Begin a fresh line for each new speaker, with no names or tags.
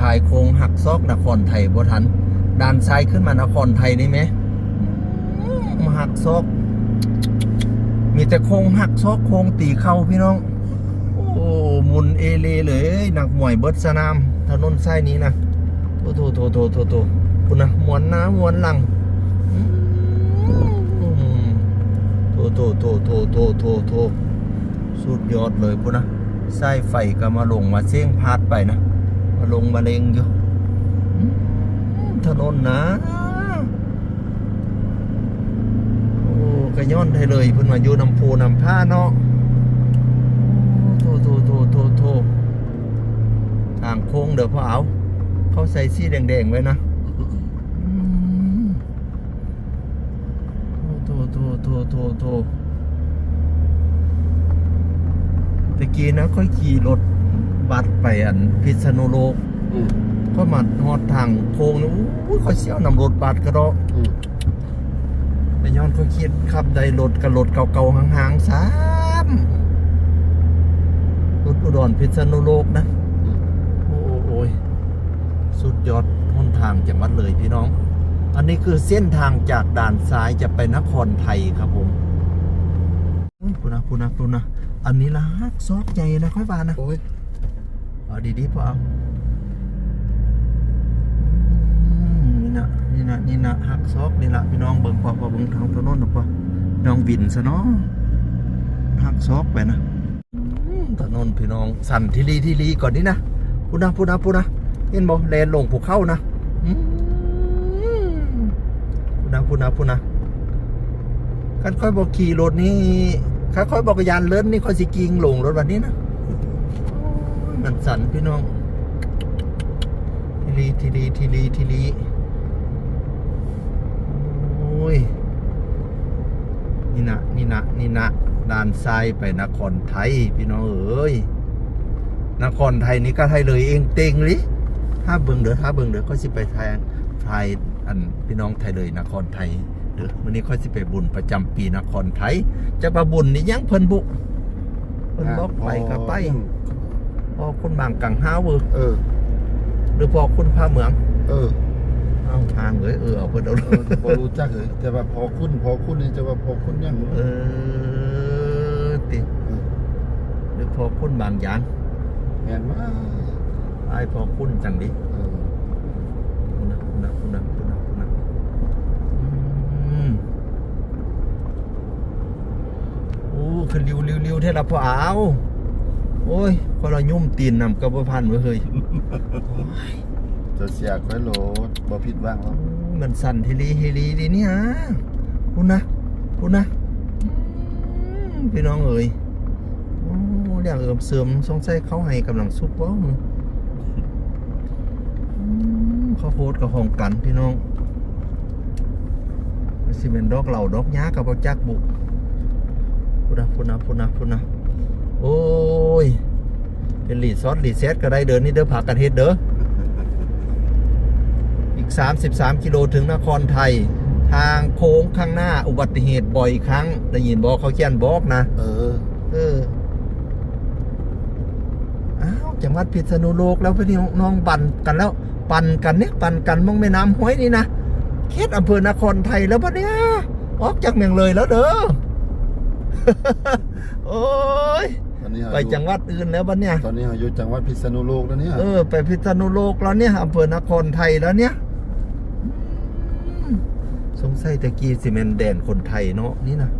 ทายโค้งหักซอกนครไทยบ่ทันด้านซ้ายขึ้นมานครไทยนี่ไหมมหักซอก มีแต่โค้งหักซอกโค้งตีเข้าพี่น้อง โอ้หมุนเอเลเลยหนักหมวยเบิร์ดสนามถนนสายนี้นะโถโถโถโถโถโถคุณนะมวนหน้ามวนหลังโถโถโถโถโถโถโถสุดยอดเลยคุณนะสายไฟก็มาลงมาเส้งพาดไปนะ มาลงมาเลงอยู่ถนนนะโอ้กระย้อนได้เลยเพิ่นมาอยู่นำพูนำผ้าเนาะโทโทโทโทโททางโค้งเด้อพ่อเอา เขาใส่สีแดงๆไว้นะโทโทโทโทโทตะกี้นะค่อยขี่รถ บัสไปอันพิษณุโลก
อืม
ก็มาฮอดทางโค้งนี่อู้ยค่อยเสียวนำรถบัสก็ดอก
อืม
ไปย้อนเขาคิดขับได้รถกับรถเก่าๆห่างๆซ้ำรถอุดรพิษณุโลกนะโอ้โอ้ยสุดยอดหนทางจังหวัดเลยพี่น้อง อันนี้คือเส้นทางจากด่านซ้ายจะไปนครไทยครับผมอุ๊ยพูนะพูนะพูนะอันนี้ละฮักซอกใหญ่นะค่อยบานนะ
โอ้ย
เอาดีๆพอเอาอืมนี่นะนี่นะนี่นะหักซอกนี่ละพี่น้องเบิ่งพอพอเบิ่งทางถนนนะพอน้องวินซะเนาะหักซอกไปนะอืมถนนพี่น้องสั่นทีรีทีรีก่อนนี่นะพูดนะพูดนะพูดนะเห็นบ่แลนลงภูกเข้านะพูดนะพูดนะพูดนะคันค่อยบอกขี่รถนี่ค่อยบอกยานเลิศนี่ค่อยสิกิงลงรถวันนี้นะ มันสันพี่น้องทีรีทีรีทีรีทีรีโอ้ยนี่นะนี่นะนี่นะด้านซ้ายไปนครไทย พี่น้องเอ้ยนครไทยนี่ก็ไทยเลยเองเต็งลิถ้าเบิ่งเด้อถ้าเบิ่งเด้อก็สิไปไทยไทยอันพี่น้องไทยเลยนครไทยเด้อวันนี้ค่อยสิไปบุญประจำปีนครไทย จะประบุญนี่ยังเพิ่นบุเพิ่นบอกไปก็ไป พอคุณบางกังห้าวเวอร์
เออ
หรือพอคุณพาเหมือง
เออ
เอาทางเลยเออเอาเพิ่นเอา
เออพอรู้จักเลยแต่ว่าพอคุณพอคุณนี่จะว่าพอคุณยัง
เออติ
เออ
หรือพอคุณบางอย่าง
แม่นมาก
ไอ้พอคุณจังดิ
เออ
คุณนะคุณนะคุณนะคุณนะคุณนะอืมโอ้คือริวริวริวเท่าละพอเอา โอ้ยพอเรายุ่มตีนนำกับพันไว้เฮ้ย
จะเสียค่อยโหลดบ่ผิดหวังหรอก
มันสั่นเฮลีเฮลีดีนี่ฮะคุณนะคุณนะอืมพี่น้องเอ๋ยโอ้เรื่องเอิมเสื่อมสงสัยเขาให้กำลังซุปบ่อืมเขาโคตรกับห้องกันพี่น้องสิเป็นดอกเหล่าดอกหญ้ากับบ่จักบุพุนะพุนะพุนะพุนะ โอ้ย เป็นรีสอร์ทรีเซ็ตก็ได้เดินนี่เด้อผักกันเฮ็ดเด้อ อีก 33 กิโลถึงนครไทย ทางโค้งข้างหน้าอุบัติเหตุบ่อยครั้ง ได้ยินบอกเขาเขียนบอกนะ
เออ
เออ อ้าว จังหวัดพิษณุโลกแล้วพี่น้องปั่นกันแล้ว ปั่นกันเนี่ยปั่นกันมองแม่น้ำห้วยนี่นะเขตอำเภอนครไทยแล้วปะเนี่ย ออกจากเมืองเลยแล้วเด้อ โอ้ย
ตอ นนี้เรา
ไปจังหวัดอื่นแล้วปะเนี่ย
ตอนนี้เราอยู่จังหวัดพิษณุโลกแล้วเนี่ย
เออไปพิษณุโลกแล้วเนี่ยอำเภอนครไทยแล้วเนี่ยอืมสงสัยตะกี้สิเมนแดนคนไทยเนาะนี่นะ